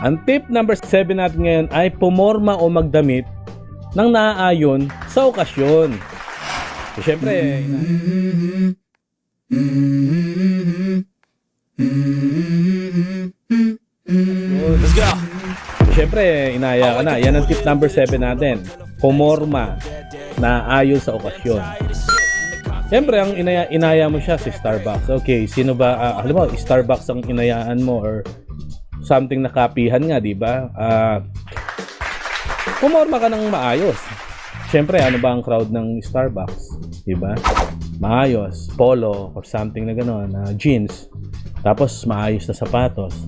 Ang tip number 7 natin ngayon ay pumorma o magdamit ng naaayon sa okasyon. So, syempre, ina- Let's go. so, syempre, inaya ka na. Yan ang tip number 7 natin. Pumorma na ayon sa okasyon. Siyempre, ang inaya, inaya mo siya si Starbucks. Okay, sino ba, ah, alam mo, Starbucks ang inayaan mo or something na kapihan nga, di ba? Ah, pumorma ka ng maayos. Siyempre, ano ba ang crowd ng Starbucks? Di ba? Maayos, polo or something na gano'n, na jeans. Tapos maayos na sapatos.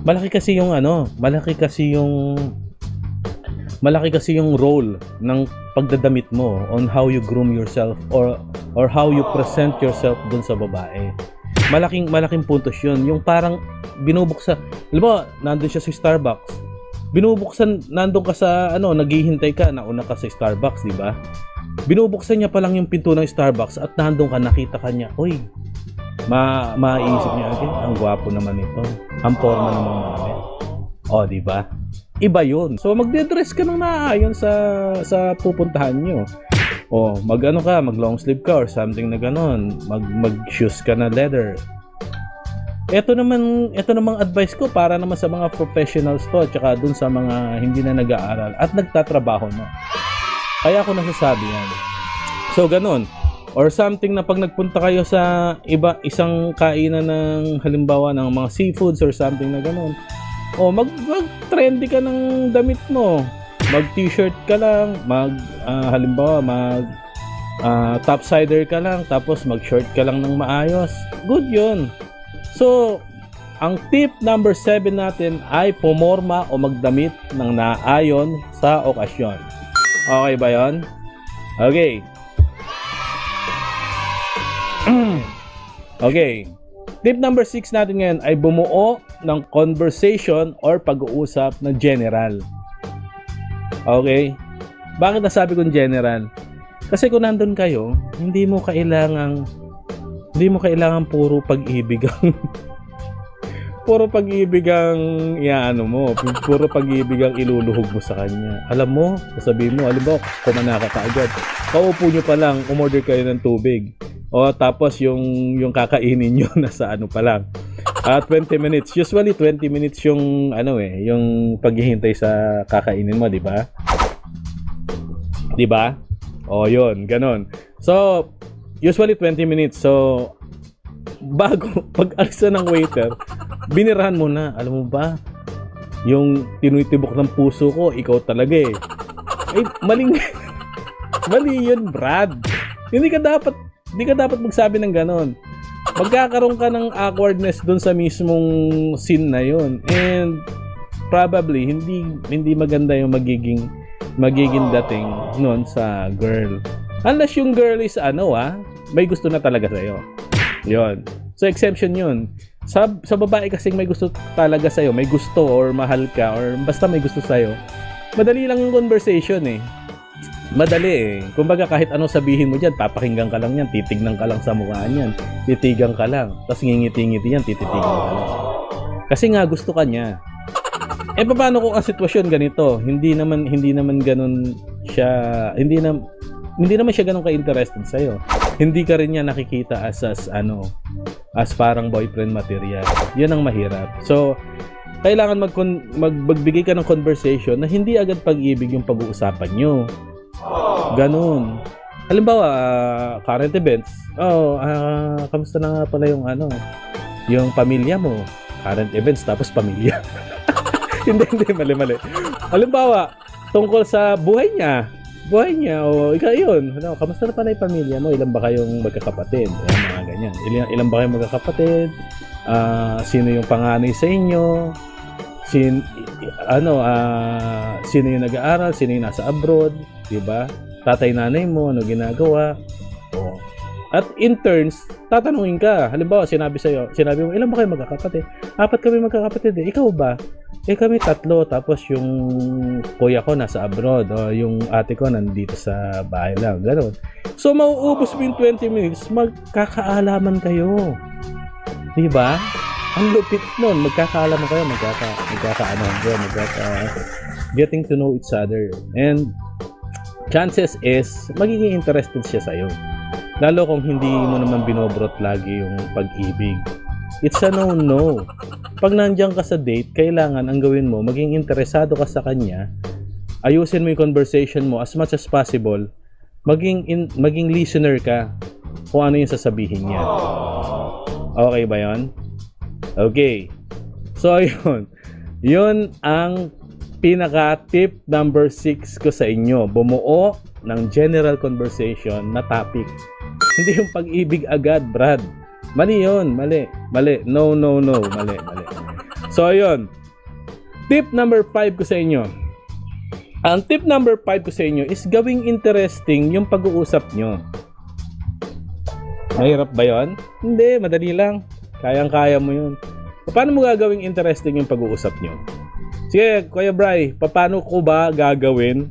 Malaki kasi yung ano, malaki kasi yung malaki kasi yung role ng pagdadamit mo on how you groom yourself or or how you present yourself dun sa babae. Malaking malaking puntos 'yun. Yung parang binubuksan. Alam mo, nandun siya sa Starbucks. Binubuksan, nandun ka sa ano, naghihintay ka, nauna ka sa Starbucks, di ba? Binubuksan niya pa lang yung pinto ng Starbucks at nandun ka, nakita ka niya, uy, ma maisip niya agad, ang gwapo naman ito. Ang forma naman namin. O, di ba? Iba yun. So, magde-dress ka ng naaayon sa, sa pupuntahan nyo. O, mag ano ka, mag long sleeve ka or something na ganon. Mag, mag shoes ka na leather. Ito naman, ito namang advice ko para naman sa mga professionals to, tsaka dun sa mga hindi na nag-aaral at nagtatrabaho na. Kaya ako nasasabi yan. So, ganun. Or something na pag nagpunta kayo sa iba, isang kainan ng halimbawa ng mga seafoods or something na ganun. O, mag, mag trendy ka ng damit mo. Mag t-shirt ka lang, mag ah, halimbawa mag ah, topsider ka lang, tapos mag short ka lang ng maayos. Good 'yun. So, ang tip number 7 natin ay pumorma o magdamit ng naayon sa okasyon. Okay ba 'yon? Okay. okay. Tip number 6 natin ngayon ay bumuo ng conversation or pag-uusap na general. Okay? Bakit nasabi kong general? Kasi kung nandun kayo, hindi mo kailangang hindi mo kailangan puro pag-ibig ang puro pag-ibig ang iaano mo, puro pag-ibig ang iluluhog mo sa kanya. Alam mo, sasabihin mo, alam mo, kumanaka ka agad. Kaupo nyo pa lang, umorder kayo ng tubig. O tapos yung yung kakainin nyo nasa ano pa lang. Ah, 20 minutes. Usually 20 minutes yung ano eh, yung paghihintay sa kakainin mo, di ba? Di ba? O, yun, ganun. So, usually 20 minutes. So, bago pag-alis na ng waiter, binirahan mo na. Alam mo ba? Yung tinutibok ng puso ko, ikaw talaga eh. Eh, maling... Mali yun, Brad. Hindi ka dapat, hindi ka dapat magsabi ng ganon. Magkakaroon ka ng awkwardness dun sa mismong scene na yun. And probably hindi hindi maganda yung magiging magiging dating noon sa girl. Unless yung girl is ano ah, may gusto na talaga sa'yo. Yon. So exception yun. Sa, sa babae kasing may gusto talaga sa'yo, may gusto or mahal ka or basta may gusto sa'yo, madali lang yung conversation eh. Madali eh. Kumbaga kahit ano sabihin mo dyan, papakinggan ka lang yan, titignan ka lang sa mukha niyan, titigan ka lang, tapos ngingiti-ngiti yan, tititigan ka lang. Kasi nga gusto ka niya. Eh paano kung ang sitwasyon ganito? Hindi naman hindi naman ganun siya, hindi na hindi naman siya ganun ka-interested sa iyo. Hindi ka rin niya nakikita as as ano, as parang boyfriend material. 'Yan ang mahirap. So, kailangan mag magbigay ka ng conversation na hindi agad pag-ibig yung pag-uusapan nyo. Ganun. Halimbawa, ah, current events. Oh, ah, kamusta na nga pala yung ano, yung pamilya mo. Current events tapos pamilya. hindi, hindi, mali, mali. Halimbawa, tungkol sa buhay niya. Buhay niya, o ikaw yun. Ano, kamusta na pala yung pamilya mo? Ilan ba kayong magkakapatid? Ayan, mga ganyan. Ilan, ilan ba kayong magkakapatid? Ah, sino yung panganay sa inyo? Sin, ano, ah, sino yung nag-aaral? Sino yung nasa abroad? Di ba? Tatay nanay mo, ano ginagawa? O. At in turns, tatanungin ka. Halimbawa, sinabi sa'yo, sinabi mo, ilan ba kayo magkakapatid? Apat kami magkakapatid eh. Ikaw ba? Eh kami tatlo, tapos yung kuya ko nasa abroad, o yung ate ko nandito sa bahay lang, gano'n. So, mauubos mo yung 20 minutes, magkakaalaman kayo. Di ba? ang lupit nun. Magkakaalam kayo, magkaka, magkakaanohan kayo, magkaka, getting to know each other. And chances is, magiging interested siya sa'yo. Lalo kung hindi mo naman binobrot lagi yung pag-ibig. It's a no-no. Pag nandiyan ka sa date, kailangan ang gawin mo, maging interesado ka sa kanya, ayusin mo yung conversation mo as much as possible, maging, in, maging listener ka kung ano yung sasabihin niya. Okay ba yon? Okay. So, ayun. Yun ang pinaka-tip number 6 ko sa inyo. Bumuo ng general conversation na topic. Hindi yung pag-ibig agad, Brad. Mali yun. Mali. Mali. No, no, no. Mali, mali. So, ayun. Tip number 5 ko sa inyo. Ang tip number 5 ko sa inyo is gawing interesting yung pag-uusap nyo. Mahirap ba yon? Hindi, madali lang. Kayang-kaya mo yun. Paano mo gagawing interesting yung pag-uusap nyo? Sige, Kuya Bry, paano ko ba gagawin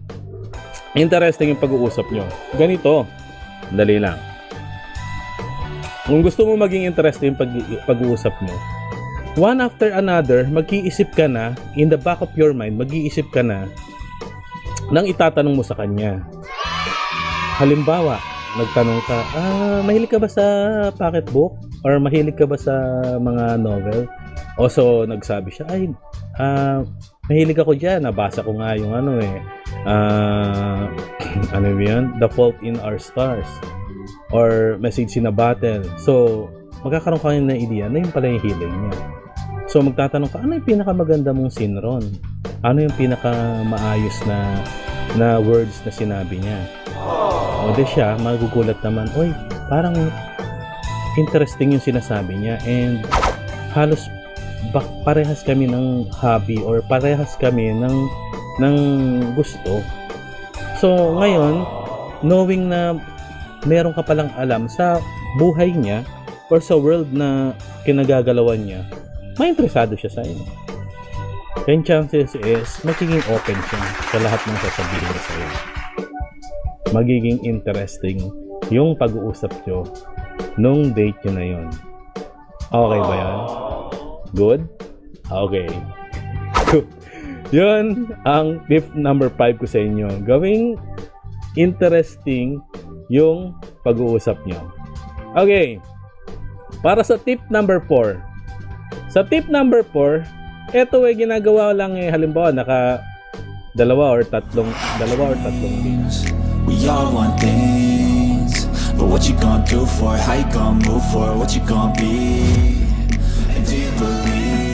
interesting yung pag-uusap nyo? Ganito. Dali lang. Kung gusto mo maging interesting pag- pag-uusap nyo, one after another, mag-iisip ka na, in the back of your mind, mag-iisip ka na nang itatanong mo sa kanya. Halimbawa, nagtanong ka, ah, mahilig ka ba sa pocketbook? Or mahilig ka ba sa mga novel? O so, nagsabi siya, ay, ah, mahilig ako dyan. Nabasa ko nga yung ano eh, ah, ano yun? The Fault in Our Stars. Or Message in a Battle. So, magkakaroon ka ng idea na yun pala yung hiling niya. So, magtatanong ka, ano yung pinakamaganda mong scene? Ano yung pinakamaayos na na words na sinabi niya? O di siya, magugulat naman, oy, parang interesting yung sinasabi niya and halos bak parehas kami ng hobby or parehas kami ng ng gusto. So, ngayon, knowing na meron ka palang alam sa buhay niya or sa world na kinagagalawan niya, may interesado siya sa iyo. Then chances is, magiging open siya sa lahat ng sasabihin niya sa iyo. Magiging interesting yung pag-uusap nyo nung date nyo na yun. Okay ba yan? Good? Okay. yun ang tip number 5 ko sa inyo. Gawing interesting yung pag-uusap nyo. Okay. Para sa tip number 4. Sa tip number 4, eto ay ginagawa lang eh, halimbawa naka dalawa or tatlong dalawa or tatlong dates. We all want things, but what you gonna do for it? How you gonna move for? What you gonna be? And do you believe